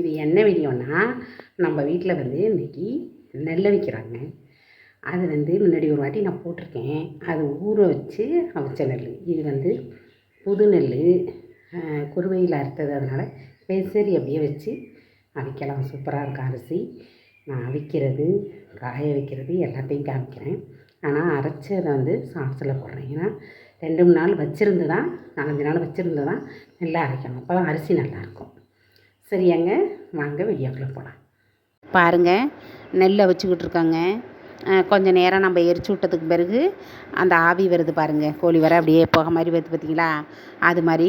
இது என்ன வீடியோன்னா நம்ம வீட்டில் வந்து இன்றைக்கி நெல்லை விற்கிறாங்க அது வந்து முன்னாடி ஒரு வாட்டி நான் போட்டிருக்கேன். அது ஊற வச்சு அவிச்ச நெல். இது வந்து புது நெல். குருவையில் அறுத்தது. அதனால் பெசரி அப்படியே வச்சு அவிக்கலாம். சூப்பராக இருக்கும் அரிசி. நான் அவிக்கிறது காய வைக்கிறது எல்லாத்தையும் காமிக்கிறேன். ஆனால் அரைச்சதை வந்து ஷார்ட்ஸில் போடுறேன். ஏன்னா ரெண்டு மூணு நாள் வச்சுருந்து தான் நாலஞ்சு நாள் வச்சுருந்து தான் நல்லா அரைக்கணும். அப்போ தான் அரிசி நல்லாயிருக்கும் சரியாங்க வாங்க வீடியோக்குள்ளே போகலாம் பாருங்கள் நெல்லை வச்சுக்கிட்டு இருக்காங்க. கொஞ்சம் நேரம் நம்ம எரிச்சு விட்டதுக்கு பிறகு அந்த ஆவி வருது பாருங்கள் கோழி வர அப்படியே புகை மாதிரி வருது பார்த்தீங்களா? அது மாதிரி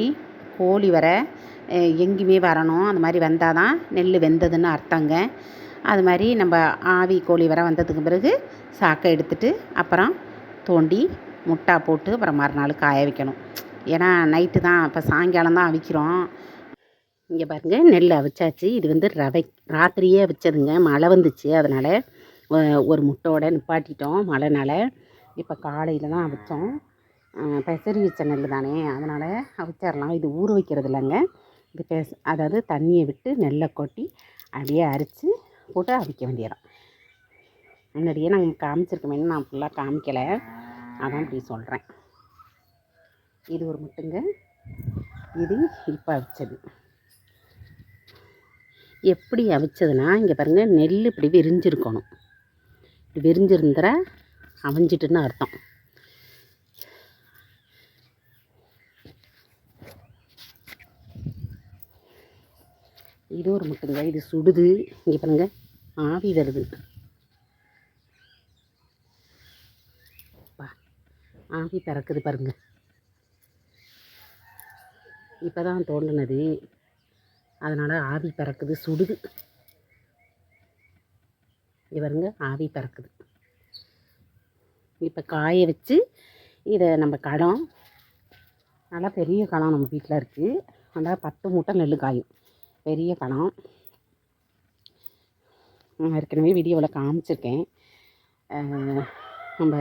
கோழி வர எங்கேயுமே வரணும். அந்த மாதிரி வந்தால் தான் நெல் வெந்ததுன்னு அர்த்தங்க. அது மாதிரி நம்ம ஆவி கோழி வர வந்ததுக்கு பிறகு சாக்கை எடுத்துட்டு அப்புறம் தோண்டி முட்டா போட்டு அப்புறம் மறுநாள் காய வைக்கணும். ஏன்னா நைட்டு தான். இப்போ சாயங்காலம் தான் அவிக்கிறோம். இங்கே பாருங்கள் நெல் அவிச்சாச்சு. இது வந்து ரவை ராத்திரியே அவிச்சதுங்க. மழை வந்துச்சு அதனால் ஒரு முட்டையோட நிப்பாட்டிட்டோம் மழைனால. இப்போ காலையில் தான் அவிச்சோம். பெசரி வச்ச நெல் தானே அதனால் அவிச்சிடலாம் இது ஊற வைக்கிறது இல்லைங்க. இது பெஸ் அதாவது தண்ணியை விட்டு நெல்லை கொட்டி அப்படியே அரித்து போட்டு அவிக்க வேண்டியதான் முன்னாடியே நாங்கள் காமிச்சிருக்கோமேனு நான் ஃபுல்லாக காமிக்கலை. அதான் இப்படி சொல்கிறேன் இது ஒரு முட்டுங்க. இது இப்போ அவிச்சது. எப்படி அவிச்சதுன்னா இங்கே பாருங்கள் நெல் இப்படி விரிஞ்சிருக்கணும். இப்படி விரிஞ்சிருந்தா அவிஞ்சிட்டுன்னு அர்த்தம். இது ஒரு முட்டுங்க இது சுடுது. இங்கே பாருங்க ஆவி வருது. பா ஆவி பறக்குது பாருங்க. இப்போ தான் தோண்டினது அதனால் ஆவி பறக்குது சுடுது. இது ஆவி பறக்குது. இப்போ காய வச்சு இதை நம்ம கடம் நல்லா பெரிய களம் நம்ம வீட்டில் இருக்குது நல்லா பத்து மூட்டை நெல் காயும். பெரிய களம் ஏற்கனவே வீடியோவில் காமிச்சிருக்கேன். நம்ம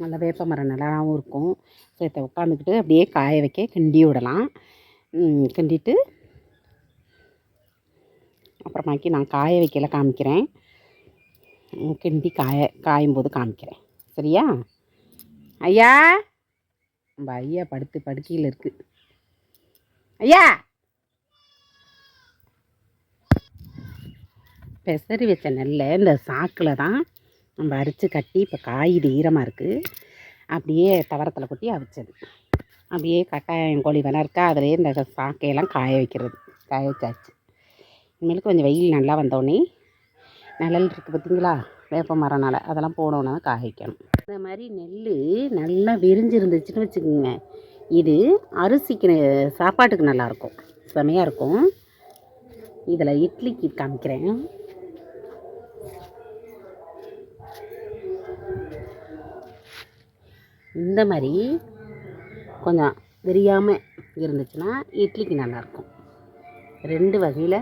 நல்ல வேப்ப மரம் நல்லாவும் இருக்கும் சேர்த்த உட்காந்துக்கிட்டு அப்படியே காய வைக்க கிண்டி விடலாம். கிண்டிட்டு அப்புறமாக்கி நான் காய வைக்கல காமிக்கிறேன். கிண்டி காய காயும் போது காமிக்கிறேன். சரியா? ஐயா? நம்ம ஐயா படுத்து படுக்கையில் இருக்குது ஐயா? பெசரி வச்ச நெல்லை இந்த சாக்கில் தான் நம்ம அரித்து கட்டி இப்போ காயுது ஈரமாக இருக்குது அப்படியே தவரத்தில் கொட்டி அவிச்சது. அப்படியே கட்டாயம் கோழி வேணா இருக்கா அதிலே இந்த சாக்கையெல்லாம் காய வைக்கிறது. காய வச்சாச்சு. இனிமேலுக்கு கொஞ்சம் வெயில் நல்லா வந்தோடனே நிழல் இருக்குது பார்த்தீங்களா? வேப்ப மரம்னால அதெல்லாம் போனோன்னா காய வைக்கணும். இந்த மாதிரி நெல் நல்லா விரிஞ்சிருந்துச்சுன்னு வச்சுக்கோங்க. இது அரிசிக்கு சாப்பாட்டுக்கு நல்லாயிருக்கும். செமையாக இருக்கும். இதில் இட்லிக்கு காமிக்கிறேன். இந்த மாதிரி கொஞ்சம் விரியாமல் இருந்துச்சுன்னா இட்லிக்கு நல்லாயிருக்கும். ரெண்டு வகையில்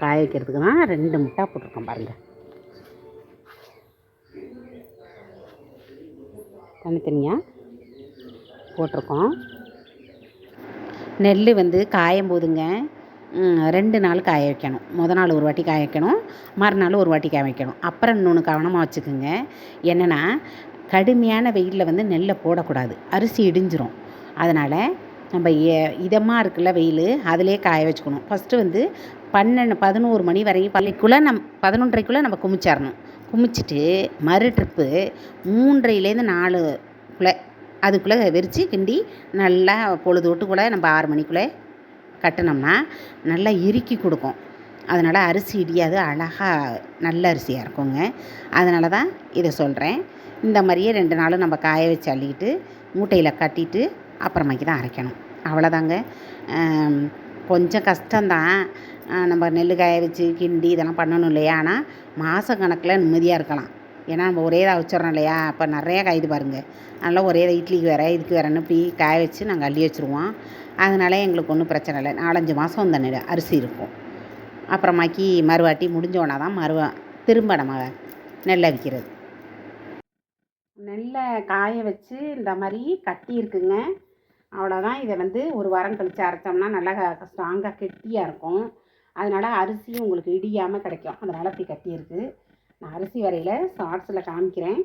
காய வைக்கிறதுக்கு தான் ரெண்டு முட்டா போட்டிருக்கோம் பாருங்கள் தனித்தனியாக போட்டிருக்கோம். நெல் வந்து காயும் போதுங்க ரெண்டு நாள் காய வைக்கணும். முத நாள் ஒரு வாட்டி காய வைக்கணும். மறுநாள் ஒரு வாட்டி காய வைக்கணும். அப்புறம் இன்னொன்று கவனமாக வச்சுக்கோங்க. என்னென்னா கடுமையான வெயிலில் வந்து நெல்லை போடக்கூடாது. அரிசி இடிஞ்சிரும். அதனால் நம்ம ஏ இதமாக இருக்குல்ல வெயில் அதிலே காய வச்சுக்கணும். ஃபஸ்ட்டு வந்து பன்னெண்டு பதினோரு மணி வரையும் பள்ளிக்குள்ளே நம் பதினொன்றரைக்குள்ளே நம்ம குமிச்சிடணும் குமிச்சிட்டு மறு ட்ரிப்பு மூன்றரைலேருந்து நாலுக்குள்ளே அதுக்குள்ளே விரித்து கிண்டி நல்லா பொழுது விட்டுக்குள்ளே நம்ம ஆறு மணிக்குள்ளே கட்டினோம்னா நல்லா இறுக்கி கொடுக்கும். அதனால் அரிசி இடியாது அழகாக நல்ல அரிசியாக இருக்குங்க. அதனால தான் இதை சொல்கிறேன் இந்த மாதிரியே ரெண்டு நாளும் நம்ம காய வச்சு அள்ளிக்கிட்டு மூட்டையில் கட்டிட்டு அப்புறமாக்கி தான் அரைக்கணும். அவ்வளோதாங்க. கொஞ்சம் கஷ்டந்தான் நம்ம நெல் காய வச்சு கிண்டி இதெல்லாம் பண்ணணும் இல்லையா? ஆனால் மாத கணக்கில் நிம்மதியாக இருக்கலாம். ஏன்னா நம்ம ஒரே இதாக வச்சிடறோம் இல்லையா? அப்போ நிறையா காயுது பாருங்கள் அதனால் ஒரே இதை இட்லிக்கு வேறு இதுக்கு வேறேன்னு இப்படி காய வச்சு நாங்கள் அள்ளி வச்சுருவோம். அதனால எங்களுக்கு ஒன்றும் பிரச்சனை இல்லை. நாலஞ்சு மாதம் இந்த நெல் அரிசி இருக்கும். அப்புறமாக்கி மறுவாட்டி முடிஞ்சோன்னா தான் மறுவா திரும்ப நம்ம நெல்லை விற்கிறது. நெல்லை காய வச்சு இந்த மாதிரி கட்டி இருக்குங்க. அவ்வளோதான் இதை வந்து ஒரு வாரம் கழித்து அரைச்சோம்னா நல்லா ஸ்ட்ராங்காக கெட்டியாக இருக்கும். அதனால் அரிசியும் உங்களுக்கு இடியாமல் கிடைக்கும். அதனால் இப்படி கட்டியிருக்கு. நான் அரிசி வரையில் ஷார்ட்ஸில் காமிக்கிறேன்.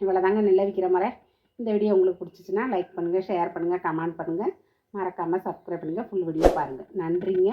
இவ்வளோ தாங்க நெல்லை முறை. இந்த வீடியோ உங்களுக்கு பிடிச்சிச்சின்னா லைக் பண்ணுங்கள் ஷேர் பண்ணுங்கள் கமெண்ட் பண்ணுங்கள் மறக்காமல் சப்ஸ்கிரைப் பண்ணுங்கள் ஃபுல் வீடியோ பாருங்கள் நன்றிங்க.